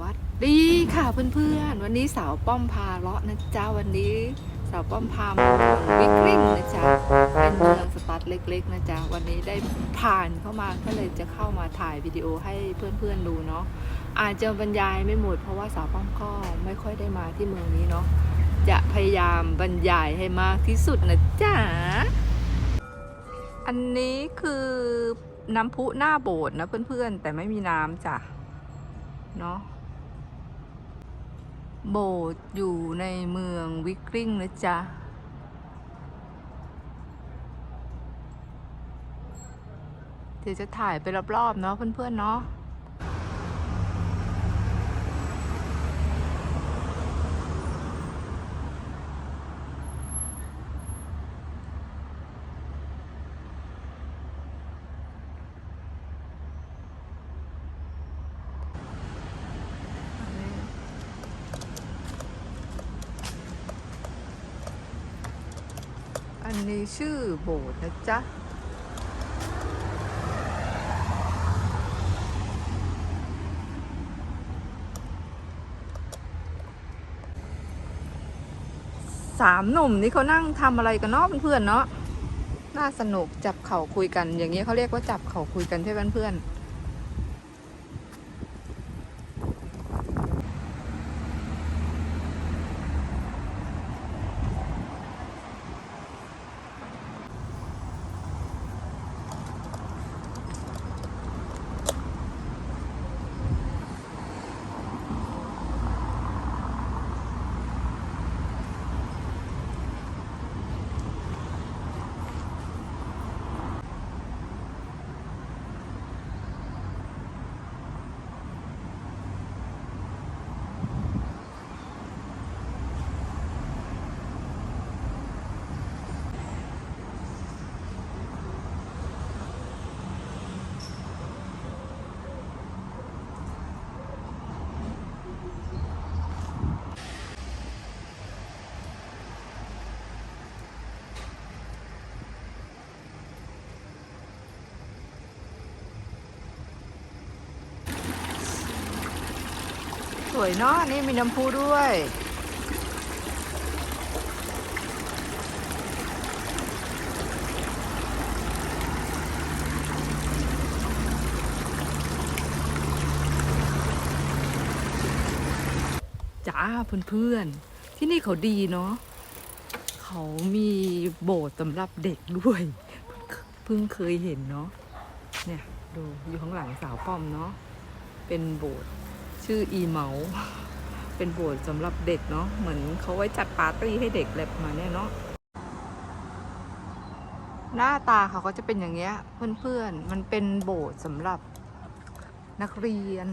วัสดีค่ะเพื่อนๆ วันนี้สาวป้อมพาเลาะนะจ๊ะวันนี้สาวป้อมพามาเมืองวิกฤงนะจ๊ะเป็นเมืองสตัดเล็ก ๆ นะจ๊ะวันนี้ได้ผ่านเข้ามาก็เลยจะเข้ามาถ่ายวิดีโอให้เพื่อนๆดูเนาะอาจจะบรรยายไม่หมดเพราะว่าสาวป้อมก็ไม่ค่อยได้มาที่เมืองนี้เนาะจะพยายามบรรยายให้มากที่สุดนะจ๊ะอันนี้คือน้ำพุหน้าโบสถ์นะเพื่อนๆ แต่ไม่มีน้ำจ้ะเนาะ โบสถ์อยู่ในเมืองวิกริงนะจ๊ะ เดี๋ยวจะถ่ายไปรอบๆเนาะเพื่อนๆเนาะ อันนี้ชื่อโบสถ์นะจ๊ะ สามหนุ่มนี่เขานั่งทำอะไรกันเนาะเพื่อนๆเนาะ น่าสนุกจับเข่าคุยกัน อย่างนี้เขาเรียกว่าจับเข่าคุยกันใช่ไหมเพื่อนๆ สวยเนาะนี่มีน้ำพุด้วย จ้าเพื่อนๆ ที่นี่เขาดีเนาะเขามีโบสถ์สำหรับเด็กด้วย เพิ่งเคยเห็นเนาะเนี่ย ดูอยู่ข้างหลังสาวป้อมเนาะเป็นโบสถ์ ชื่ออีเมาเป็นโบสถ์สำหรับเด็กเนาะเหมือนเขาไว้จัดปาร์ตี้ให้เด็กแบบมาเนี่ยเนาะหน้าตาเขาก็จะเป็นอย่างเงี้ยเพื่อนๆ มันเป็นโบสถ์สำหรับนักเรียน